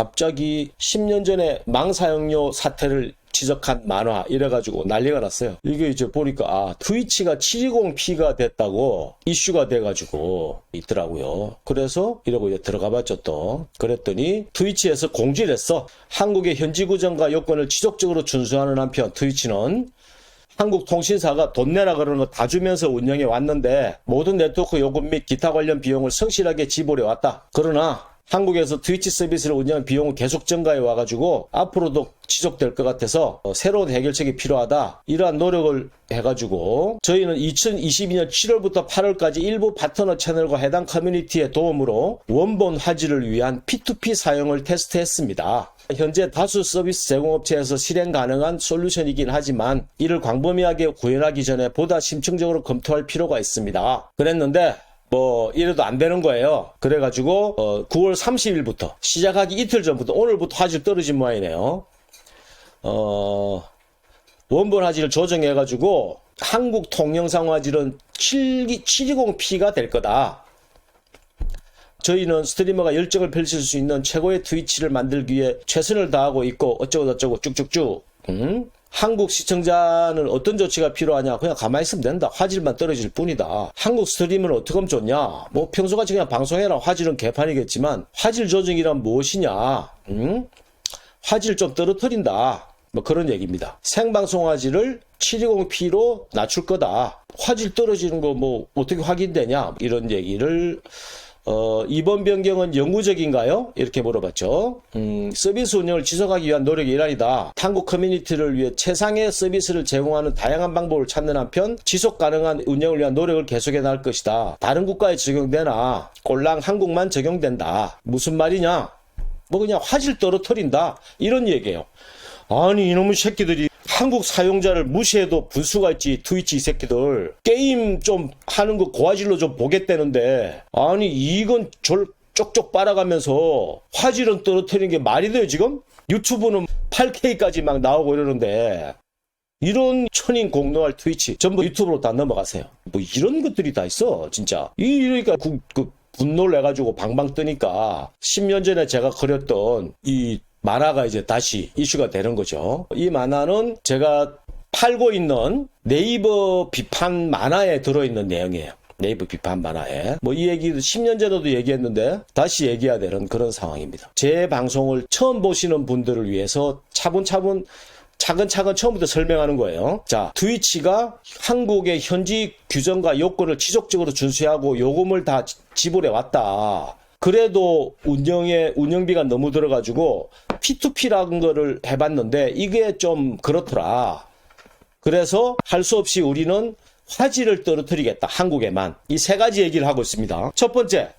갑자기 10년 전에 망사용료 사태를 지적한 만화 이래가지고 난리가 났어요. 이게 이제 보니까 아 트위치가 720p가 됐다고 이슈가 돼가지고 있더라고요. 그래서 이러고 이제 들어가봤죠 또. 그랬더니 트위치에서 공지를 했어. 한국의 현지 구정과 요건을 지속적으로 준수하는 한편 트위치는 한국 통신사가 돈 내라 그러는 거 다 주면서 운영해 왔는데 모든 네트워크 요금 및 기타 관련 비용을 성실하게 지불해 왔다. 그러나 한국에서 트위치 서비스를 운영한 비용은 계속 증가해 와가지고 앞으로도 지속될 것 같아서 어, 새로운 해결책이 필요하다. 이러한 노력을 해가지고 저희는 2022년 7월부터 8월까지 일부 파트너 채널과 해당 커뮤니티의 도움으로 원본 화질을 위한 P2P 사용을 테스트했습니다. 현재 다수 서비스 제공업체에서 실행 가능한 솔루션이긴 하지만 이를 광범위하게 구현하기 전에 보다 심층적으로 검토할 필요가 있습니다. 그랬는데 뭐 이래도 안 되는 거예요. 그래가지고 어, 9월 30일부터 시작하기 이틀 전부터 오늘부터 화질 떨어진 모양이네요. 어, 원본 화질을 조정해가지고 한국 동영상 화질은 7, 720p가 될 거다. 저희는 스트리머가 열정을 펼칠 수 있는 최고의 트위치를 만들기 위해 최선을 다하고 있고 어쩌고 저쩌고 쭉쭉쭉. 음? 한국 시청자는 어떤 조치가 필요하냐? 그냥 가만히 있으면 된다. 화질만 떨어질 뿐이다. 한국 스트리머는 어떻게 하면 좋냐? 뭐 평소같이 그냥 방송해라. 화질은 개판이겠지만 화질 조정이란 무엇이냐? 음? 화질 좀 떨어뜨린다. 뭐 그런 얘기입니다. 생방송 화질을 720p로 낮출 거다. 화질 떨어지는 거 뭐 어떻게 확인되냐? 이런 얘기를 어, 이번 변경은 영구적인가요? 이렇게 물어봤죠. 음, 서비스 운영을 지속하기 위한 노력의 일환이다. 한국 커뮤니티를 위해 최상의 서비스를 제공하는 다양한 방법을 찾는 한편 지속 가능한 운영을 위한 노력을 계속해 나갈 것이다. 다른 국가에 적용되나 꼴랑 한국만 적용된다. 무슨 말이냐? 뭐 그냥 화질 떨어뜨린다. 이런 얘기예요. 아니 이놈의 새끼들이 한국 사용자를 무시해도 분수가 있지 트위치 이 새끼들. 게임 좀 하는 거 고화질로 좀 보겠다는데. 아니 이건 절 쪽쪽 빨아가면서 화질은 떨어뜨리는 게 말이 돼요 지금? 유튜브는 8K까지 막 나오고 이러는데. 이런 천인 공노할 트위치 전부 유튜브로 다 넘어가세요. 뭐 이런 것들이 다 있어 진짜. 이 이러니까 그, 그 분노를 내가지고 방방 뜨니까 10년 전에 제가 그렸던 이 만화가 이제 다시 이슈가 되는 거죠. 이 만화는 제가 팔고 있는 네이버 비판 만화에 들어있는 내용이에요. 네이버 비판 만화에. 뭐 이 얘기도 10년 전에도 얘기했는데 다시 얘기해야 되는 그런 상황입니다. 제 방송을 처음 보시는 분들을 위해서 차분차분 차근차근 처음부터 설명하는 거예요. 자, 트위치가 한국의 현지 규정과 요건을 지속적으로 준수하고 요금을 다 지불해 왔다. 그래도 운영에 운영비가 너무 들어가지고 P2P라는 거를 해봤는데 이게 좀 그렇더라. 그래서 할 수 없이 우리는 화질을 떨어뜨리겠다. 한국에만. 이 세 가지 얘기를 하고 있습니다. 첫 번째,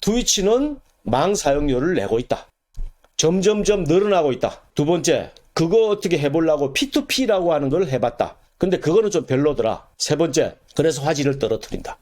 트위치는 망 사용료를 내고 있다. 점점점 늘어나고 있다. 두 번째, 그거 어떻게 해보려고 P2P라고 하는 걸 해봤다. 근데 그거는 좀 별로더라. 세 번째, 그래서 화질을 떨어뜨린다.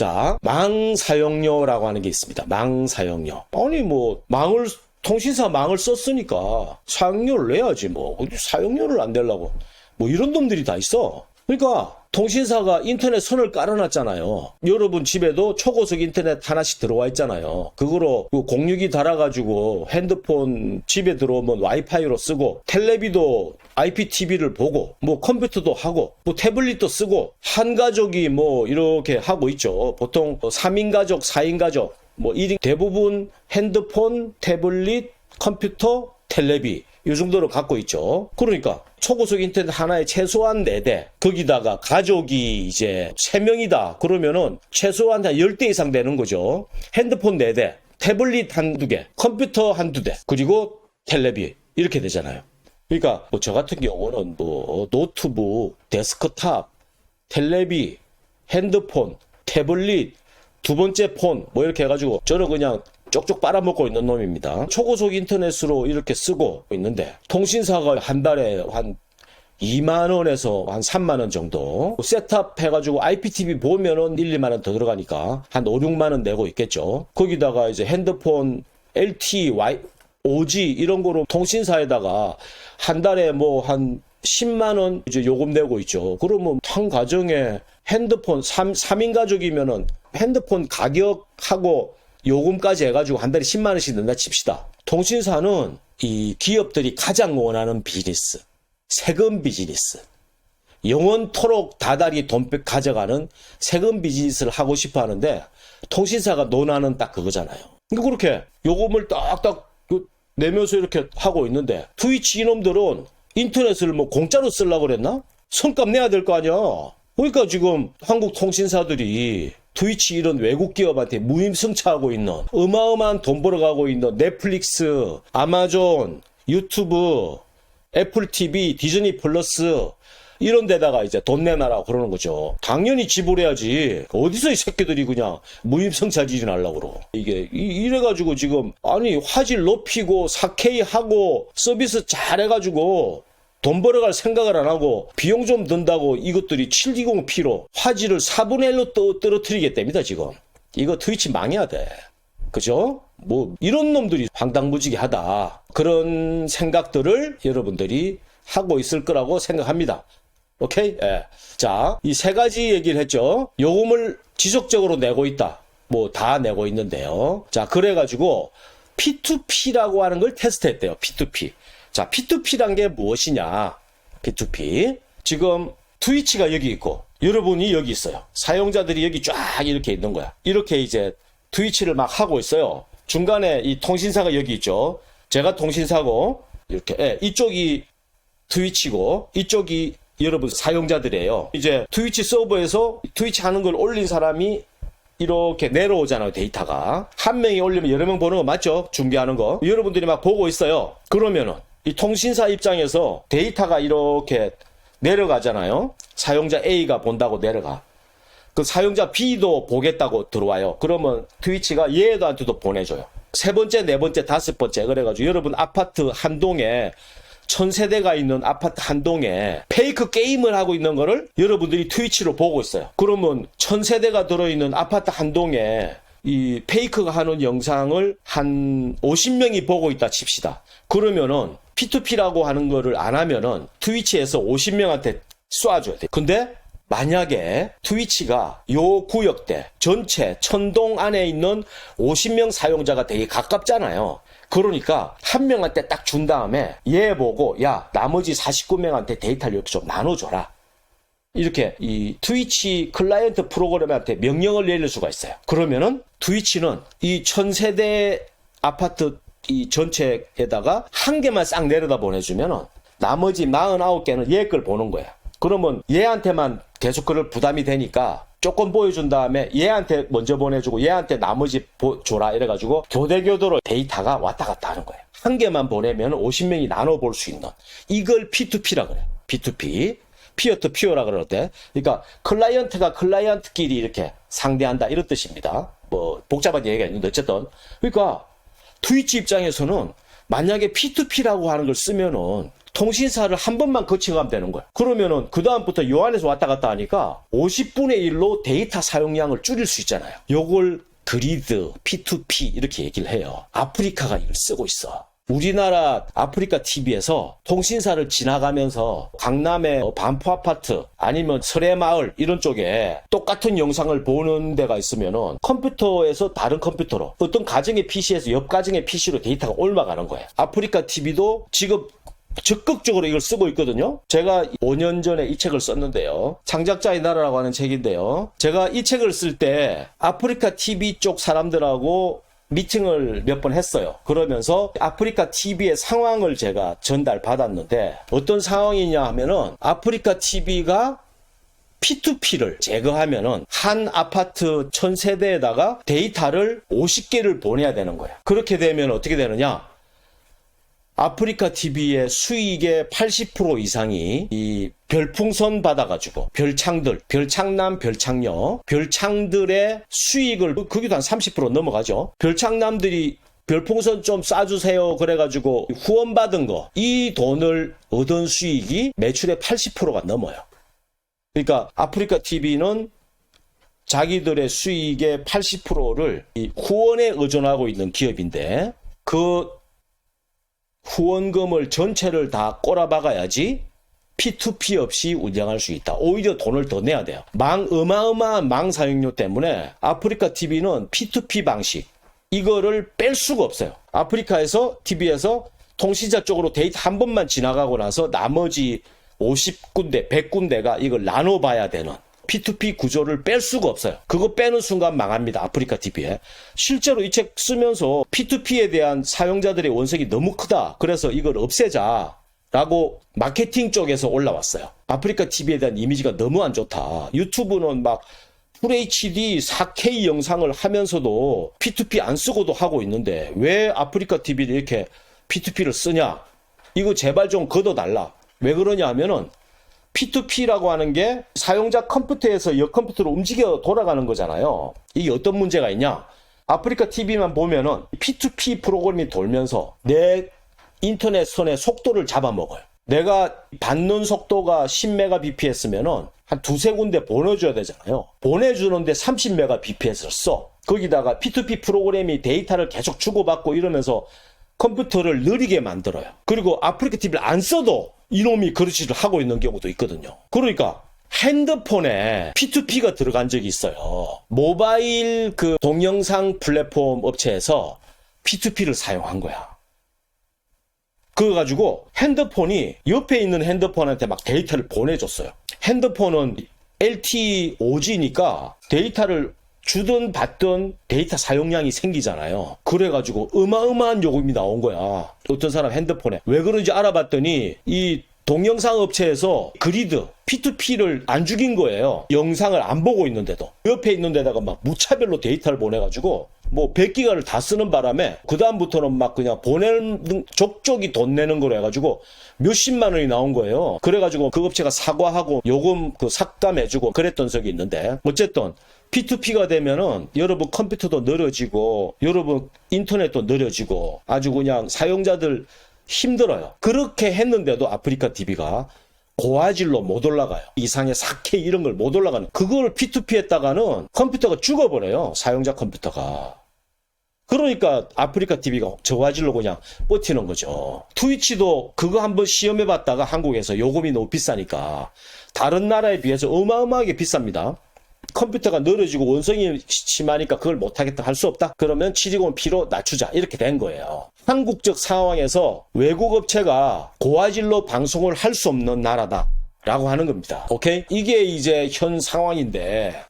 자, 망 사용료라고 하는 게 있습니다. 망 사용료. 아니 뭐 망을 통신사 망을 썼으니까 사용료를 내야지 뭐 사용료를 안 내려고 뭐 이런 놈들이 다 있어. 그러니까 통신사가 인터넷 선을 깔아놨잖아요. 여러분 집에도 초고속 인터넷 하나씩 들어와 있잖아요. 그거로 그 공유기 달아가지고 핸드폰 집에 들어오면 와이파이로 쓰고 텔레비도 IPTV를 보고 뭐 컴퓨터도 하고 뭐 태블릿도 쓰고 한 가족이 뭐 이렇게 하고 있죠. 보통 3인 가족, 4인 가족 뭐 1인 대부분 핸드폰, 태블릿, 컴퓨터, 텔레비 이 정도로 갖고 있죠. 그러니까 초고속 인터넷 하나에 최소한 4대 거기다가 가족이 이제 3명이다 그러면은 최소한 한 10대 이상 되는 거죠. 핸드폰 4대 태블릿 한두 개 컴퓨터 한두 대 그리고 텔레비 이렇게 되잖아요. 그러니까 뭐 저 같은 경우는 뭐 노트북, 데스크탑, 텔레비, 핸드폰, 태블릿, 두 번째 폰 뭐 이렇게 해가지고 저는 그냥 쪽쪽 빨아먹고 있는 놈입니다. 초고속 인터넷으로 이렇게 쓰고 있는데 통신사가 한 달에 한 2만 원에서 한 3만 원 정도 셋업 해가지고 IPTV 보면은 1, 2만 원 더 들어가니까 한 5, 6만 원 내고 있겠죠. 거기다가 이제 핸드폰 LTE, Y, 5G 이런 거로 통신사에다가 한 달에 뭐 한 10만 원 이제 요금 내고 있죠. 그러면 한 가정에 핸드폰 3, 3인 가족이면은 핸드폰 가격하고 요금까지 해가지고 한 달에 10만 원씩 낸다 칩시다. 통신사는 이 기업들이 가장 원하는 비즈니스, 세금 비즈니스, 영원토록 다달이 돈 뺏- 가져가는 세금 비즈니스를 하고 싶어 하는데 통신사가 논하는 딱 그거잖아요. 그러니까 그렇게 요금을 딱딱 그 내면서 이렇게 하고 있는데 트위치 이놈들은 인터넷을 뭐 공짜로 쓰려고 그랬나? 성값 내야 될 거 아니야. 그러니까 지금 한국 통신사들이 트위치 이런 외국 기업한테 무임승차하고 있는 어마어마한 돈 벌어가고 있는 넷플릭스, 아마존, 유튜브, 애플 TV, 디즈니 플러스 이런 데다가 이제 돈 내놔라 그러는 거죠. 당연히 지불해야지. 어디서 이 새끼들이 그냥 무임승차질이 날라고 그러. 이게 이- 이래가지고 지금 아니 화질 높이고 4K 하고 서비스 잘해가지고 돈 벌어갈 생각을 안 하고 비용 좀 든다고 이것들이 720p로 화질을 4분의 1로 떠, 떨어뜨리겠답니다 지금. 이거 트위치 망해야 돼. 그죠? 뭐 이런 놈들이 황당무지게 하다 그런 생각들을 여러분들이 하고 있을 거라고 생각합니다. 오케이? 예. 자, 이 세 가지 얘기를 했죠. 요금을 지속적으로 내고 있다. 뭐 다 내고 있는데요. 자, 그래가지고 P2P라고 하는 걸 테스트 했대요. P2P. 자, P2P란 게 무엇이냐? P2P. 지금 트위치가 여기 있고 여러분이 여기 있어요. 사용자들이 여기 쫙 이렇게 있는 거야. 이렇게 이제 트위치를 막 하고 있어요. 중간에 이 통신사가 여기 있죠. 제가 통신사고 이렇게 예, 이쪽이 트위치고 이쪽이 여러분 사용자들이에요. 이제 트위치 서버에서 트위치 하는 걸 올린 사람이 이렇게 내려오잖아요, 데이터가. 한 명이 올리면 여러 명 보는 거 맞죠? 준비하는 거. 여러분들이 막 보고 있어요. 그러면은 이 통신사 입장에서 데이터가 이렇게 내려가잖아요. 사용자 A가 본다고 내려가. 그 사용자 B도 보겠다고 들어와요. 그러면 트위치가 얘한테도 보내줘요. 세 번째, 네 번째, 다섯 번째. 그래가지고 여러분 아파트 한 동에 천 세대가 있는 아파트 한 동에 페이크 게임을 하고 있는 거를 여러분들이 트위치로 보고 있어요. 그러면 천 세대가 들어있는 아파트 한 동에 이 페이크가 하는 영상을 한 50명이 보고 있다 칩시다. 그러면은 P2P라고 하는 거를 안 하면은 트위치에서 50명한테 쏴줘야 돼. 근데 만약에 트위치가 요 구역대 전체 천동 안에 있는 50명 사용자가 되게 가깝잖아요. 그러니까 한 명한테 딱 준 다음에 얘 보고 야 나머지 49명한테 데이터를 이렇게 좀 나눠줘라. 이렇게 이 트위치 클라이언트 프로그램한테 명령을 내릴 수가 있어요. 그러면은 트위치는 이 천세대 아파트 이 전체에다가 한 개만 싹 내려다 보내주면은 나머지 49개는 얘 걸 보는 거야. 그러면 얘한테만 계속 그럴 부담이 되니까 조금 보여준 다음에 얘한테 먼저 보내주고 얘한테 나머지 보- 줘라 이래가지고 교대교도로 데이터가 왔다 갔다 하는 거예요. 한 개만 보내면 50명이 나눠 볼 수 있는 이걸 P2P라 그래요. P2P. 피어 투 피어라 그러는데 그러니까 클라이언트가 클라이언트끼리 이렇게 상대한다 이런 뜻입니다. 뭐 복잡한 얘기가 있는데 어쨌든 그러니까 트위치 입장에서는 만약에 P2P라고 하는 걸 쓰면은 통신사를 한 번만 거쳐가면 되는 거야. 그러면은 그 다음부터 요 안에서 왔다 갔다 하니까 50분의 1로 데이터 사용량을 줄일 수 있잖아요. 요걸 그리드, P2P 이렇게 얘기를 해요. 아프리카가 이걸 쓰고 있어. 우리나라 아프리카 TV에서 통신사를 지나가면서 강남의 어, 반포 아파트 아니면 설해 마을 이런 쪽에 똑같은 영상을 보는 데가 있으면은 컴퓨터에서 다른 컴퓨터로 어떤 가정의 PC에서 옆 가정의 PC로 데이터가 올라가는 거예요. 아프리카 TV도 지금 적극적으로 이걸 쓰고 있거든요. 제가 5년 전에 이 책을 썼는데요. 창작자의 나라라고 하는 책인데요. 제가 이 책을 쓸 때 아프리카 TV 쪽 사람들하고 미팅을 몇 번 했어요. 그러면서 아프리카 TV의 상황을 제가 전달 받았는데 어떤 상황이냐 하면은 아프리카 TV가 P2P를 제거하면은 한 아파트 천 세대에다가 데이터를 50개를 보내야 되는 거야. 그렇게 되면 어떻게 되느냐? 아프리카 TV의 수익의 80% 이상이 이 별풍선 받아가지고 별창들, 별창남, 별창녀, 별창들의 수익을 그게도 한 30% 넘어가죠. 별창남들이 별풍선 좀 쏴주세요. 그래가지고 후원 받은 거, 이 돈을 얻은 수익이 매출의 80%가 넘어요. 그러니까 아프리카 TV는 자기들의 수익의 80%를 이 후원에 의존하고 있는 기업인데 그 후원금을 전체를 다 꼬라박아야지 P2P 없이 운영할 수 있다. 오히려 돈을 더 내야 돼요. 망, 어마어마한 망 사용료 때문에 아프리카 TV는 P2P 방식, 이거를 뺄 수가 없어요. 아프리카에서 TV에서 통신사 쪽으로 데이터 한 번만 지나가고 나서 나머지 50군데, 100군데가 이걸 나눠봐야 되는 P2P 구조를 뺄 수가 없어요. 그거 빼는 순간 망합니다. 아프리카 TV에. 실제로 이 책 쓰면서 P2P에 대한 사용자들의 원색이 너무 크다. 그래서 이걸 없애자. 라고 마케팅 쪽에서 올라왔어요. 아프리카 TV에 대한 이미지가 너무 안 좋다. 유튜브는 막 FHD 4K 영상을 하면서도 P2P 안 쓰고도 하고 있는데 왜 아프리카 TV를 이렇게 P2P를 쓰냐? 이거 제발 좀 걷어달라. 왜 그러냐 하면은 P2P라고 하는 게 사용자 컴퓨터에서 역 컴퓨터로 움직여 돌아가는 거잖아요. 이게 어떤 문제가 있냐? 아프리카 TV만 보면은 P2P 프로그램이 돌면서 내 인터넷 선의 속도를 잡아먹어요. 내가 받는 속도가 10mbps면은 한 두세 군데 보내줘야 되잖아요. 보내주는데 30mbps를 써. 거기다가 P2P 프로그램이 데이터를 계속 주고받고 이러면서 컴퓨터를 느리게 만들어요. 그리고 아프리카 TV를 안 써도 이놈이 그렇지를 하고 있는 경우도 있거든요. 그러니까 핸드폰에 P2P가 들어간 적이 있어요. 모바일 그 동영상 플랫폼 업체에서 P2P를 사용한 거야. 그거 가지고 핸드폰이 옆에 있는 핸드폰한테 막 데이터를 보내줬어요. 핸드폰은 LTE 5G니까 데이터를 주든 받든 데이터 사용량이 생기잖아요. 그래가지고 어마어마한 요금이 나온 거야. 어떤 사람 핸드폰에. 왜 그런지 알아봤더니 이 동영상 업체에서 그리드 P2P를 안 죽인 거예요. 영상을 안 보고 있는데도. 옆에 있는 데다가 막 무차별로 데이터를 보내가지고 뭐 100기가를 다 쓰는 바람에 그다음부터는 막 그냥 보내는 족족이 돈 내는 거로 해가지고 몇십만 원이 나온 거예요. 그래가지고 그 업체가 사과하고 요금 그 삭감해주고 그랬던 적이 있는데 어쨌든 P2P가 되면은 여러분 컴퓨터도 느려지고 여러분 인터넷도 느려지고 아주 그냥 사용자들 힘들어요. 그렇게 했는데도 아프리카 TV가 고화질로 못 올라가요. 이상의 4K 이런 걸 못 올라가는. 그걸 P2P 했다가는 컴퓨터가 죽어버려요. 사용자 컴퓨터가. 그러니까 아프리카 TV가 저화질로 그냥 버티는 거죠. 트위치도 그거 한번 시험해 봤다가 한국에서 요금이 너무 비싸니까 다른 나라에 비해서 어마어마하게 비쌉니다. 컴퓨터가 늘어지고 원성이 심하니까 그걸 못하겠다 할 수 없다. 그러면 720p로 낮추자 이렇게 된 거예요. 한국적 상황에서 외국 업체가 고화질로 방송을 할 수 없는 나라다 라고 하는 겁니다. 오케이? 이게 이제 현 상황인데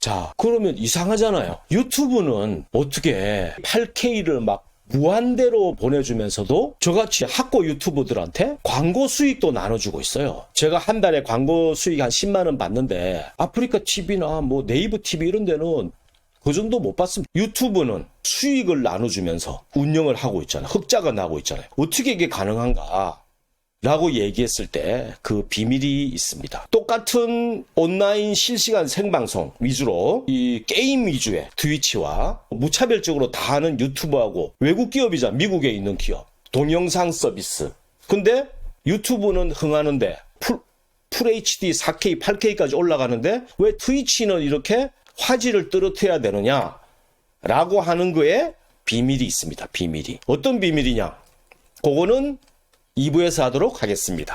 자, 그러면 이상하잖아요. 유튜브는 어떻게 8K를 막 무한대로 보내주면서도 저같이 학고 유튜버들한테 광고 수익도 나눠주고 있어요. 제가 한 달에 광고 수익 한 10만 원 받는데 아프리카 TV나 뭐 네이버 TV 이런 데는 그 정도 못 받습니다. 유튜브는 수익을 나눠주면서 운영을 하고 있잖아요. 흑자가 나고 있잖아요. 어떻게 이게 가능한가? 라고 얘기했을 때 그 비밀이 있습니다. 똑같은 온라인 실시간 생방송 위주로 이 게임 위주의 트위치와 무차별적으로 다 하는 유튜브하고 외국 기업이자 미국에 있는 기업 동영상 서비스. 근데 유튜브는 흥하는데 풀, 풀 HD 4K, 8K까지 올라가는데 왜 트위치는 이렇게 화질을 떨어뜨려야 되느냐? 라고 하는 거에 비밀이 있습니다. 비밀이. 어떤 비밀이냐? 그거는 2부에서 하도록 하겠습니다.